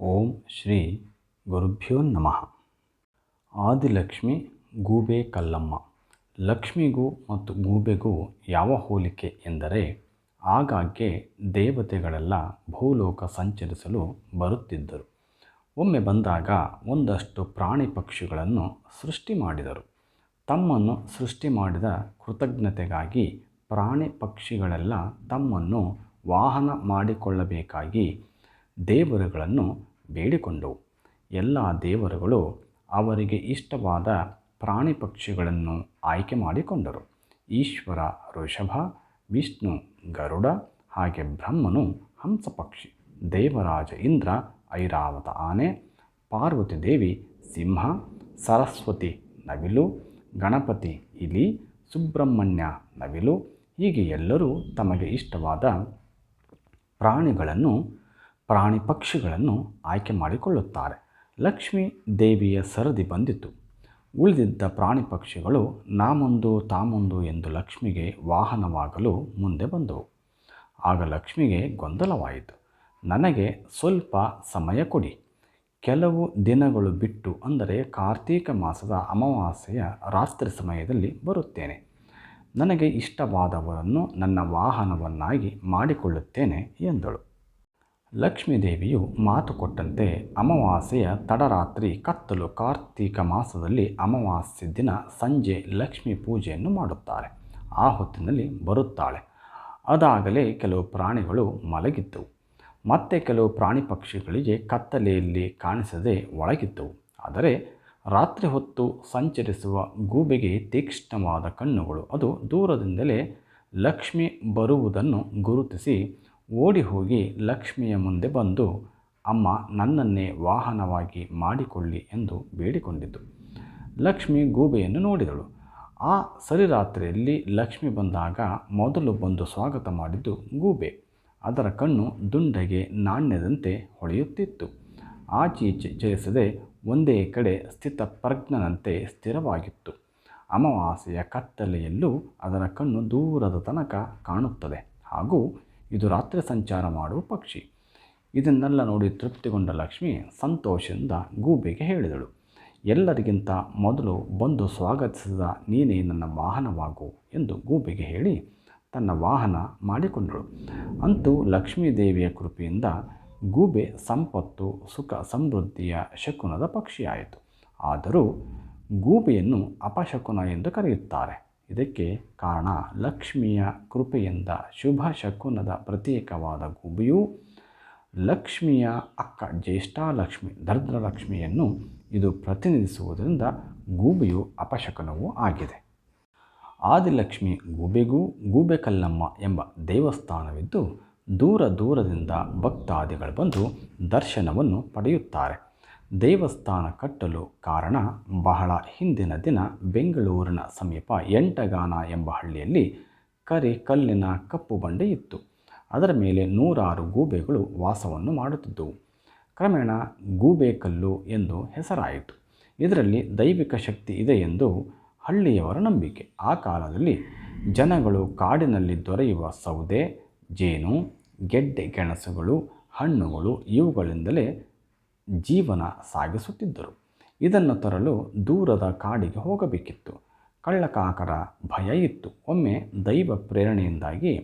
ಓಂ ಶ್ರೀ ಗುರುಭ್ಯೋ ನಮಃ. ಆದಿಲಕ್ಷ್ಮಿ ಗೂಬೆ ಕಲ್ಲಮ್ಮ. ಲಕ್ಷ್ಮಿಗೂ ಮತ್ತು ಗೂಬೆಗೂ ಯಾವ ಹೋಲಿಕೆ ಎಂದರೆ ಆಗಾಗ್ಗೆ ದೇವತೆಗಳೆಲ್ಲ ಭೂಲೋಕ ಸಂಚರಿಸಲು ಬರುತ್ತಿದ್ದರು. ಒಮ್ಮೆ ಬಂದಾಗ ಒಂದಷ್ಟು ಪ್ರಾಣಿ ಪಕ್ಷಿಗಳನ್ನು ಸೃಷ್ಟಿ ಮಾಡಿದರು. ತಮ್ಮನ್ನು ಸೃಷ್ಟಿ ಮಾಡಿದ ಕೃತಜ್ಞತೆಗಾಗಿ ಪ್ರಾಣಿ ಪಕ್ಷಿಗಳೆಲ್ಲ ತಮ್ಮನ್ನು ವಾಹನ ಮಾಡಿಕೊಳ್ಳಬೇಕಾಗಿ ದೇವರುಗಳನ್ನು ಬೇಡಿಕೊಂಡವು. ಎಲ್ಲ ದೇವರುಗಳು ಅವರಿಗೆ ಇಷ್ಟವಾದ ಪ್ರಾಣಿ ಪಕ್ಷಿಗಳನ್ನು ಆಯ್ಕೆ ಮಾಡಿಕೊಂಡರು. ಈಶ್ವರ, ಋಷಭ, ವಿಷ್ಣು, ಗರುಡ ಹಾಗೆ ಬ್ರಹ್ಮನು ಹಂಸಪಕ್ಷಿ, ದೇವರಾಜ ಇಂದ್ರ, ಐರಾವತ ಆನೆ, ಪಾರ್ವತಿ ದೇವಿ, ಸಿಂಹ, ಸರಸ್ವತಿ ನವಿಲು, ಗಣಪತಿ ಇಲಿ, ಸುಬ್ರಹ್ಮಣ್ಯ ನವಿಲು ಹೀಗೆ ಎಲ್ಲರೂ ತಮಗೆ ಇಷ್ಟವಾದ ಪ್ರಾಣಿಗಳನ್ನು ಪ್ರಾಣಿ ಪಕ್ಷಿಗಳನ್ನು ಆಯ್ಕೆ ಮಾಡಿಕೊಳ್ಳುತ್ತಾರೆ. ಲಕ್ಷ್ಮೀ ದೇವಿಯ ಸರದಿ ಬಂದಿತು. ಉಳಿದಿದ್ದ ಪ್ರಾಣಿ ಪಕ್ಷಿಗಳು ನಾಮೊಂದು ತಾಮೊಂದು ಎಂದು ಲಕ್ಷ್ಮಿಗೆ ವಾಹನವಾಗಲು ಮುಂದೆ ಬಂದವು. ಆಗ ಲಕ್ಷ್ಮಿಗೆ ಗೊಂದಲವಾಯಿತು. ನನಗೆ ಸ್ವಲ್ಪ ಸಮಯ ಕೊಡಿ. ಕೆಲವು ದಿನಗಳು ಬಿಟ್ಟು ಅಂದರೆ ಕಾರ್ತೀಕ ಮಾಸದ ಅಮಾವಾಸ್ಯೆಯ ರಾತ್ರಿ ಸಮಯದಲ್ಲಿ ಬರುತ್ತೇನೆ. ನನಗೆ ಇಷ್ಟವಾದವರನ್ನು ನನ್ನ ವಾಹನವನ್ನಾಗಿ ಮಾಡಿಕೊಳ್ಳುತ್ತೇನೆ ಎಂದಳು. ಲಕ್ಷ್ಮೀದೇವಿಯು ಮಾತು ಕೊಟ್ಟಂತೆ ಅಮಾವಾಸ್ಯೆಯ ತಡರಾತ್ರಿ ಕತ್ತಲು ಕಾರ್ತೀಕ ಮಾಸದಲ್ಲಿ ಅಮಾವಾಸ್ಯೆ ದಿನ ಸಂಜೆ ಲಕ್ಷ್ಮೀ ಪೂಜೆಯನ್ನು ಮಾಡುತ್ತಾರೆ. ಆ ಹೊತ್ತಿನಲ್ಲಿ ಬರುತ್ತಾಳೆ. ಅದಾಗಲೇ ಕೆಲವು ಪ್ರಾಣಿಗಳು ಮಲಗಿದ್ದವು. ಮತ್ತೆ ಕೆಲವು ಪ್ರಾಣಿ ಪಕ್ಷಿಗಳಿಗೆ ಕತ್ತಲೆಯಲ್ಲಿ ಕಾಣಿಸದೆ ಒಳಗಿದ್ದವು. ಆದರೆ ರಾತ್ರಿ ಹೊತ್ತು ಸಂಚರಿಸುವ ಗೂಬೆಗೆ ತೀಕ್ಷ್ಣವಾದ ಕಣ್ಣುಗಳು, ಅದು ದೂರದಿಂದಲೇ ಲಕ್ಷ್ಮಿ ಬರುವುದನ್ನು ಗುರುತಿಸಿ ಓಡಿ ಹೋಗಿ ಲಕ್ಷ್ಮಿಯ ಮುಂದೆ ಬಂದು, ಅಮ್ಮ, ನನ್ನನ್ನೇ ವಾಹನವಾಗಿ ಮಾಡಿಕೊಳ್ಳಿ ಎಂದು ಬೇಡಿಕೊಂಡಿತು ಲಕ್ಷ್ಮಿ ಗೂಬೆಯನ್ನು ನೋಡಿದಳು. ಆ ಸರಿರಾತ್ರಿಯಲ್ಲಿ ಲಕ್ಷ್ಮಿ ಬಂದಾಗ ಮೊದಲು ಬಂದು ಸ್ವಾಗತ ಮಾಡಿದ್ದು ಗೂಬೆ. ಅದರ ಕಣ್ಣು ದುಂಡಗೆ ನಾಣ್ಯದಂತೆ ಹೊಳೆಯುತ್ತಿತ್ತು. ಆಚೀಚೆ ಚಲಿಸದೆ ಒಂದೇ ಕಡೆ ಸ್ಥಿತಪ್ರಜ್ಞನಂತೆ ಸ್ಥಿರವಾಗಿತ್ತು. ಅಮಾವಾಸ್ಯೆಯ ಕತ್ತಲೆಯಲ್ಲೂ ಅದರ ಕಣ್ಣು ದೂರದ ತನಕ ಕಾಣುತ್ತದೆ. ಹಾಗೂ ಇದು ರಾತ್ರಿ ಸಂಚಾರ ಮಾಡುವ ಪಕ್ಷಿ. ಇದನ್ನೆಲ್ಲ ನೋಡಿ ತೃಪ್ತಿಗೊಂಡ ಲಕ್ಷ್ಮಿ ಸಂತೋಷದಿಂದ ಗೂಬೆಗೆ ಹೇಳಿದಳು. ಎಲ್ಲರಿಗಿಂತ ಮೊದಲು ಬಂದು ಸ್ವಾಗತಿಸಿದ ನೀನೇ ನನ್ನ ವಾಹನವಾಗು ಎಂದು ಗೂಬೆಗೆ ಹೇಳಿ ತನ್ನ ವಾಹನ ಮಾಡಿಕೊಂಡಳು. ಅಂತೂ ಲಕ್ಷ್ಮೀದೇವಿಯ ಕೃಪೆಯಿಂದ ಗೂಬೆ ಸಂಪತ್ತು, ಸುಖ ಸಮೃದ್ಧಿಯ ಶಕುನದ ಪಕ್ಷಿಯಾಯಿತು. ಆದರೂ ಗೂಬೆಯನ್ನು ಅಪಶಕುನ ಎಂದು ಕರೆಯುತ್ತಾರೆ. ಇದಕ್ಕೆ ಕಾರಣ ಲಕ್ಷ್ಮಿಯ ಕೃಪೆಯಿಂದ ಶುಭ ಶಕುನದ ಪ್ರತ್ಯೇಕವಾದ ಗುಬಿಯು ಲಕ್ಷ್ಮಿಯ ಅಕ್ಕ ಜ್ಯೇಷ್ಠಾಲಕ್ಷ್ಮಿ ದರ್ದ್ರಲಕ್ಷ್ಮಿಯನ್ನು ಇದು ಪ್ರತಿನಿಧಿಸುವುದರಿಂದ ಗೂಬೆಯು ಅಪಶಕುನವೂ ಆಗಿದೆ. ಆದಿಲಕ್ಷ್ಮಿ ಗೂಬೆಗೂ ಗೂಬೆ ಕಲ್ಲಮ್ಮ ಎಂಬ ದೇವಸ್ಥಾನವಿದ್ದು ದೂರ ದೂರದಿಂದ ಭಕ್ತಾದಿಗಳು ಬಂದು ದರ್ಶನವನ್ನು ಪಡೆಯುತ್ತಾರೆ. ದೇವಸ್ಥಾನ ಕಟ್ಟಲು ಕಾರಣ ಬಹಳ ಹಿಂದಿನ ದಿನ ಬೆಂಗಳೂರಿನ ಸಮೀಪ ಎಂಟಗಾನ ಎಂಬ ಹಳ್ಳಿಯಲ್ಲಿ ಕರಿ ಕಲ್ಲಿನ ಕಪ್ಪು ಬಂಡೆ ಇತ್ತು. ಅದರ ಮೇಲೆ ನೂರಾರು ಗೂಬೆಗಳು ವಾಸವನ್ನು ಮಾಡುತ್ತಿದ್ದವು. ಕ್ರಮೇಣ ಗೂಬೆ ಕಲ್ಲು ಎಂದು ಹೆಸರಾಯಿತು. ಇದರಲ್ಲಿ ದೈವಿಕ ಶಕ್ತಿ ಇದೆ ಎಂದು ಹಳ್ಳಿಯವರ ನಂಬಿಕೆ. ಆ ಕಾಲದಲ್ಲಿ ಜನಗಳು ಕಾಡಿನಲ್ಲಿ ದೊರೆಯುವ ಸೌದೆ, ಜೇನು, ಗೆಡ್ಡೆ, ಗೆಣಸುಗಳು, ಹಣ್ಣುಗಳು ಇವುಗಳಿಂದಲೇ ಜೀವನ ಸಾಗಿಸುತ್ತಿದ್ದರು. ಇದನ್ನು ತರಲು ದೂರದ ಕಾಡಿಗೆ ಹೋಗಬೇಕಿತ್ತು. ಕಳ್ಳಕಾಕರ ಭಯ ಇತ್ತು. ಒಮ್ಮೆ ದೈವ ಪ್ರೇರಣೆಯಿಂದಾಗಿ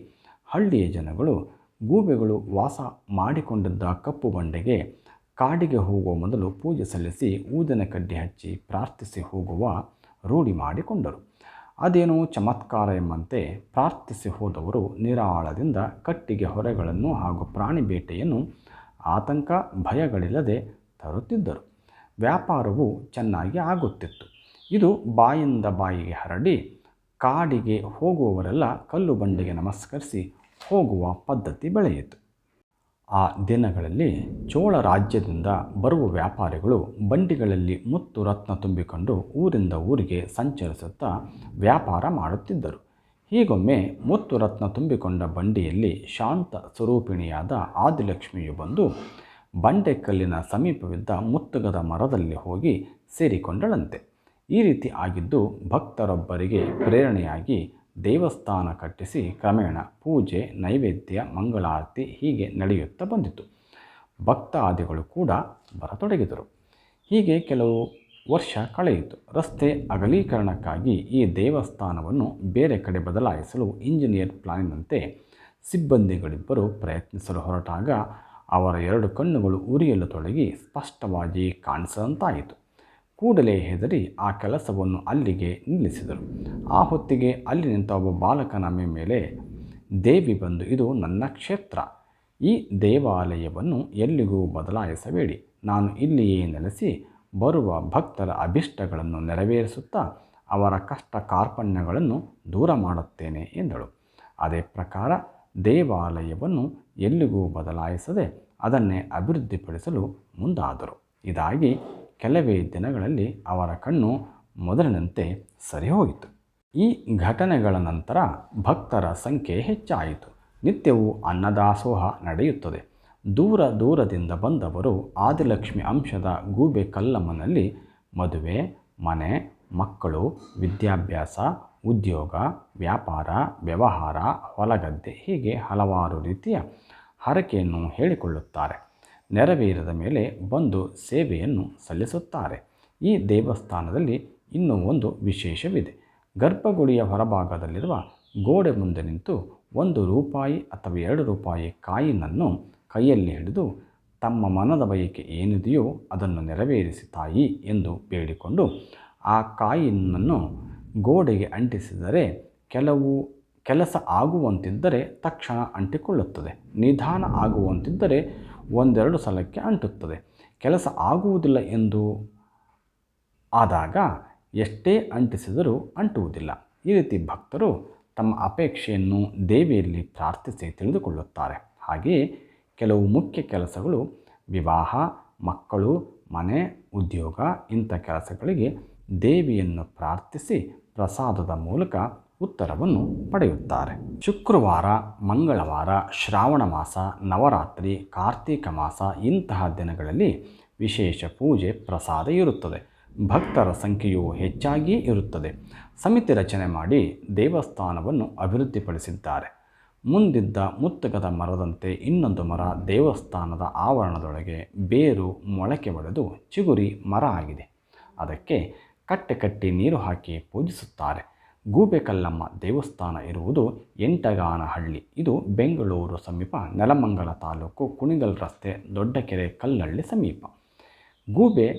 ಹಳ್ಳಿಯ ಜನಗಳು ಗೂಬೆಗಳು ವಾಸ ಮಾಡಿಕೊಂಡಿದ್ದ ಕಪ್ಪು ಬಂಡೆಗೆ ಕಾಡಿಗೆ ಹೋಗುವ ಮೊದಲು ಪೂಜೆ ಸಲ್ಲಿಸಿ ಊದಿನ ಕಡ್ಡಿ ಹಚ್ಚಿ ಪ್ರಾರ್ಥಿಸಿ ಹೋಗುವ ರೂಢಿ ಮಾಡಿಕೊಂಡರು. ಅದೇನೋ ಚಮತ್ಕಾರ ಎಂಬಂತೆ ಪ್ರಾರ್ಥಿಸಿ ಹೋದವರು ನಿರಾಳದಿಂದ ಕಟ್ಟಿಗೆ ಹೊರೆಗಳನ್ನು ಹಾಗೂ ಪ್ರಾಣಿ ಬೇಟೆಯನ್ನು ಆತಂಕ, ಭಯಗಳಿಲ್ಲದೆ ತರುತ್ತಿದ್ದರು. ವ್ಯಾಪಾರವು ಚೆನ್ನಾಗಿ ಆಗುತ್ತಿತ್ತು. ಇದು ಬಾಯಿಂದ ಬಾಯಿಗೆ ಹರಡಿ ಕಾಡಿಗೆ ಹೋಗುವವರೆಲ್ಲ ಕಲ್ಲು ಬಂಡೆಗೆ ನಮಸ್ಕರಿಸಿ ಹೋಗುವ ಪದ್ಧತಿ ಬೆಳೆಯಿತು. ಆ ದಿನಗಳಲ್ಲಿ ಚೋಳ ರಾಜ್ಯದಿಂದ ಬರುವ ವ್ಯಾಪಾರಿಗಳು ಬಂಡಿಗಳಲ್ಲಿ ಮುತ್ತು ರತ್ನ ತುಂಬಿಕೊಂಡು ಊರಿಂದ ಊರಿಗೆ ಸಂಚರಿಸುತ್ತಾ ವ್ಯಾಪಾರ ಮಾಡುತ್ತಿದ್ದರು. ಹೀಗೊಮ್ಮೆ ಮುತ್ತು ರತ್ನ ತುಂಬಿಕೊಂಡ ಬಂಡಿಯಲ್ಲಿ ಶಾಂತ ಸ್ವರೂಪಿಣಿಯಾದ ಆದಿಲಕ್ಷ್ಮಿಯು ಬಂದು ಬಂಡೆಕಲ್ಲಿನ ಸಮೀಪವಿದ್ದ ಮುತ್ತುಗದ ಮರದಲ್ಲಿ ಹೋಗಿ ಸೇರಿಕೊಂಡಳಂತೆ. ಈ ರೀತಿ ಆಗಿದ್ದು ಭಕ್ತರೊಬ್ಬರಿಗೆ ಪ್ರೇರಣೆಯಾಗಿ ದೇವಸ್ಥಾನ ಕಟ್ಟಿಸಿ ಕ್ರಮೇಣ ಪೂಜೆ, ನೈವೇದ್ಯ, ಮಂಗಳಾರತಿ ಹೀಗೆ ನಡೆಯುತ್ತಾ ಬಂದಿತು. ಭಕ್ತಾದಿಗಳು ಕೂಡ ಬರತೊಡಗಿದರು. ಹೀಗೆ ಕೆಲವು ವರ್ಷ ಕಳೆಯಿತು. ರಸ್ತೆ ಅಗಲೀಕರಣಕ್ಕಾಗಿ ಈ ದೇವಸ್ಥಾನವನ್ನು ಬೇರೆ ಕಡೆ ಬದಲಾಯಿಸಲು ಇಂಜಿನಿಯರ್ ಪ್ಲಾನಿನಂತೆ ಸಿಬ್ಬಂದಿಗಳಿಬ್ಬರು ಪ್ರಯತ್ನಿಸಲು ಹೊರಟಾಗ ಅವರ ಎರಡು ಕಣ್ಣುಗಳು ಉರಿಯಲು ತೊಡಗಿ ಸ್ಪಷ್ಟವಾಗಿ ಕಾಣಿಸದಂತಾಯಿತು. ಕೂಡಲೇ ಹೆದರಿ ಆ ಕೆಲಸವನ್ನು ಅಲ್ಲಿಗೆ ನಿಲ್ಲಿಸಿದರು. ಆ ಹೊತ್ತಿಗೆ ಅಲ್ಲಿ ನಿಂತ ಒಬ್ಬ ಬಾಲಕನ ಮೇಲೆ ದೇವಿ ಬಂದು, ಇದು ನನ್ನ ಕ್ಷೇತ್ರ. ಈ ದೇವಾಲಯವನ್ನು ಎಲ್ಲಿಗೂ ಬದಲಾಯಿಸಬೇಡಿ. ನಾನು ಇಲ್ಲಿಯೇ ನೆಲೆಸಿ ಬರುವ ಭಕ್ತರ ಅಭಿಷ್ಟಗಳನ್ನು ನೆರವೇರಿಸುತ್ತಾ ಅವರ ಕಷ್ಟ ಕಾರ್ಪಣ್ಯಗಳನ್ನು ದೂರ ಮಾಡುತ್ತೇನೆ ಎಂದಳು. ಅದೇ ಪ್ರಕಾರ ದೇವಾಲಯವನ್ನು ಎಲ್ಲಿಗೂ ಬದಲಾಯಿಸದೆ ಅದನ್ನೇ ಅಭಿವೃದ್ಧಿಪಡಿಸಲು ಮುಂದಾದರು. ಇದಾಗಿ ಕೆಲವೇ ದಿನಗಳಲ್ಲಿ ಅವರ ಕಣ್ಣು ಮೊದಲಿನಂತೆ ಸರಿಹೋಯಿತು. ಈ ಘಟನೆಗಳ ನಂತರ ಭಕ್ತರ ಸಂಖ್ಯೆ ಹೆಚ್ಚಾಯಿತು. ನಿತ್ಯವೂ ಅನ್ನದಾಸೋಹ ನಡೆಯುತ್ತದೆ. ದೂರ ದೂರದಿಂದ ಬಂದವರು ಆದಿಲಕ್ಷ್ಮಿ ಅಂಶದ ಗೂಬೆ ಕಲ್ಲಮ್ಮನಲ್ಲಿ ಮದುವೆ, ಮನೆ, ಮಕ್ಕಳು, ವಿದ್ಯಾಭ್ಯಾಸ, ಉದ್ಯೋಗ, ವ್ಯಾಪಾರ, ವ್ಯವಹಾರ, ಹೊಲಗದ್ದೆ ಹೀಗೆ ಹಲವಾರು ರೀತಿಯ ಹರಕೆಯನ್ನು ಹೇಳಿಕೊಳ್ಳುತ್ತಾರೆ. ನೆರವೇರಿದ ಮೇಲೆ ಬಂದು ಸೇವೆಯನ್ನು ಸಲ್ಲಿಸುತ್ತಾರೆ. ಈ ದೇವಸ್ಥಾನದಲ್ಲಿ ಇನ್ನೂ ಒಂದು ವಿಶೇಷವಿದೆ. ಗರ್ಭಗುಡಿಯ ಹೊರಭಾಗದಲ್ಲಿರುವ ಗೋಡೆ ಮುಂದೆ ನಿಂತು ಒಂದು ರೂಪಾಯಿ ಅಥವಾ ಎರಡು ರೂಪಾಯಿ ಕಾಯಿನನ್ನು ಕೈಯಲ್ಲಿ ಹಿಡಿದು ತಮ್ಮ ಮನದ ಬಯಕೆ ಏನಿದೆಯೋ ಅದನ್ನು ನೆರವೇರಿಸಿ ತಾಯಿ ಎಂದು ಬೇಡಿಕೊಂಡು ಆ ಕಾಯಿನನ್ನು ಗೋಡೆಗೆ ಅಂಟಿಸಿದರೆ ಕೆಲವು ಕೆಲಸ ಆಗುವಂತಿದ್ದರೆ ತಕ್ಷಣ ಅಂಟಿಕೊಳ್ಳುತ್ತದೆ. ನಿಧಾನ ಆಗುವಂತಿದ್ದರೆ ಒಂದೆರಡು ಸಲಕ್ಕೆ ಅಂಟುತ್ತದೆ. ಕೆಲಸ ಆಗುವುದಿಲ್ಲ ಎಂದು ಆದಾಗ ಎಷ್ಟೇ ಅಂಟಿಸಿದರೂ ಅಂಟುವುದಿಲ್ಲ. ಈ ರೀತಿ ಭಕ್ತರು ತಮ್ಮ ಅಪೇಕ್ಷೆಯನ್ನು ದೇವಿಯಲ್ಲಿ ಪ್ರಾರ್ಥಿಸಿ ತಿಳಿದುಕೊಳ್ಳುತ್ತಾರೆ. ಹಾಗೆಯೇ ಕೆಲವು ಮುಖ್ಯ ಕೆಲಸಗಳು ವಿವಾಹ, ಮಕ್ಕಳು, ಮನೆ, ಉದ್ಯೋಗ ಇಂಥ ಕೆಲಸಗಳಿಗೆ ದೇವಿಯನ್ನು ಪ್ರಾರ್ಥಿಸಿ ಪ್ರಸಾದದ ಮೂಲಕ ಉತ್ತರವನ್ನು ಪಡೆಯುತ್ತಾರೆ. ಶುಕ್ರವಾರ, ಮಂಗಳವಾರ, ಶ್ರಾವಣ ಮಾಸ, ನವರಾತ್ರಿ, ಕಾರ್ತೀಕ ಮಾಸ ಇಂತಹ ದಿನಗಳಲ್ಲಿ ವಿಶೇಷ ಪೂಜೆ, ಪ್ರಸಾದ ಇರುತ್ತದೆ. ಭಕ್ತರ ಸಂಖ್ಯೆಯು ಹೆಚ್ಚಾಗಿಯೇ ಇರುತ್ತದೆ. ಸಮಿತಿ ರಚನೆ ಮಾಡಿ ದೇವಸ್ಥಾನವನ್ನು ಅಭಿವೃದ್ಧಿಪಡಿಸಿದ್ದಾರೆ. ಮುಂದಿದ್ದ ಮುತ್ತಗದ ಮರದಂತೆ ಇನ್ನೊಂದು ಮರ ದೇವಸ್ಥಾನದ ಆವರಣದೊಳಗೆ ಬೇರು ಮೊಳಕೆ ಒಡೆದು ಚಿಗುರಿ ಮರ ಆಗಿದೆ. ಅದಕ್ಕೆ ಕಟ್ಟೆ ಕಟ್ಟಿ ನೀರು ಹಾಕಿ ಪೂಜಿಸುತ್ತಾರೆ. ಗೂಬೆಕಲ್ಲಮ್ಮ ದೇವಸ್ಥಾನ ಇರುವುದು ಎಂಟಗಾನಹಳ್ಳಿ. ಇದು ಬೆಂಗಳೂರು ಸಮೀಪ ನೆಲಮಂಗಲ ತಾಲೂಕು ಕುಣಿಗಲ್ ರಸ್ತೆ ದೊಡ್ಡಕೆರೆ ಕಲ್ಲಳ್ಳಿ ಸಮೀಪ. ಗೂಬೆ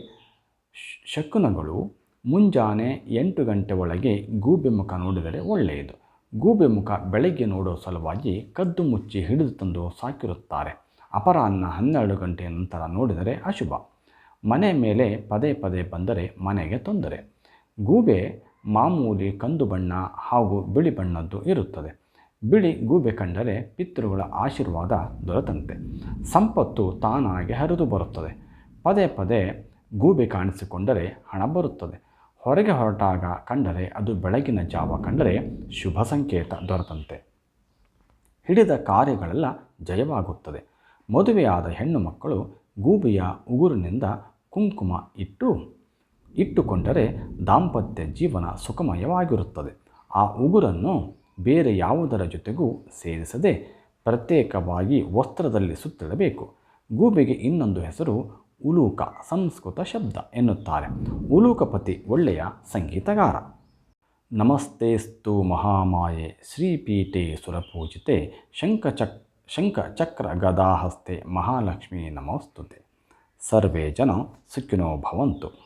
ಶಕುನಗಳು ಮುಂಜಾನೆ ಎಂಟು ಗಂಟೆ ಒಳಗೆ ಗೂಬೆ ಮುಖ ನೋಡಿದರೆ ಒಳ್ಳೆಯದು. ಗೂಬೆ ಮುಖ ಬೆಳಗ್ಗೆ ನೋಡೋ ಸಲುವಾಗಿ ಕದ್ದು ಮುಚ್ಚಿ ಹಿಡಿದು ತಂದು ಸಾಕಿರುತ್ತಾರೆ. ಅಪರಾಹ್ನ ಹನ್ನೆರಡು ಗಂಟೆಯ ನಂತರ ನೋಡಿದರೆ ಅಶುಭ. ಮನೆ ಮೇಲೆ ಪದೇ ಪದೇ ಬಂದರೆ ಮನೆಗೆ ತೊಂದರೆ. ಗೂಬೆ ಮಾಮೂಲಿ ಕಂದು ಬಣ್ಣ ಹಾಗೂ ಬಿಳಿ ಬಣ್ಣದ್ದು ಇರುತ್ತದೆ. ಬಿಳಿ ಗೂಬೆ ಕಂಡರೆ ಪಿತೃಗಳ ಆಶೀರ್ವಾದ ದೊರೆತಂತೆ. ಸಂಪತ್ತು ತಾನಾಗಿ ಹರಿದು ಬರುತ್ತದೆ. ಪದೇ ಪದೇ ಗೂಬೆ ಕಾಣಿಸಿಕೊಂಡರೆ ಹಣ ಬರುತ್ತದೆ. ಹೊರಗೆ ಹೊರಟಾಗ ಕಂಡರೆ ಅದು ಬೆಳಗಿನ ಜಾವ ಕಂಡರೆ ಶುಭ ಸಂಕೇತ ದೊರೆತಂತೆ. ಹಿಡಿದ ಕಾರ್ಯಗಳೆಲ್ಲ ಜಯವಾಗುತ್ತದೆ. ಮದುವೆಯಾದ ಹೆಣ್ಣು ಮಕ್ಕಳು ಗೂಬೆಯ ಉಗುರಿನಿಂದ ಕುಂಕುಮ ಇಟ್ಟು, ಇಟ್ಟುಕೊಂಡರೆ ದಾಂಪತ್ಯ ಜೀವನ ಸುಖಮಯವಾಗಿರುತ್ತದೆ. ಆ ಉಗುರನ್ನು ಬೇರೆ ಯಾವುದರ ಜೊತೆಗೂ ಸೇರಿಸದೆ ಪ್ರತ್ಯೇಕವಾಗಿ ವಸ್ತ್ರದಲ್ಲಿ ಸುತ್ತಿಡಬೇಕು. ಗೂಬೆಗೆ ಇನ್ನೊಂದು ಹೆಸರು ಉಲೂಕ ಸಂಸ್ಕೃತ ಶಬ್ದ ಎನ್ನುತ್ತಾರೆ. ಉಲೂಕಪತಿ ಒಳ್ಳೆಯ ಸಂಗೀತಗಾರ. ನಮಸ್ತೆಸ್ತು ಮಹಾಮಾಯೆ, ಶ್ರೀಪೀಠೆ ಸುರಪೂಜಿತೆ ಶಂಖಚಕ್ ಶಂಖಚಕ್ರ ಗದಾಹಸ್ತೆ ಮಹಾಲಕ್ಷ್ಮೀ ನಮೋಸ್ತುತೆ. ಸರ್ವೇ ಜನ ಸುಖಿನೋ ಭವಂತು.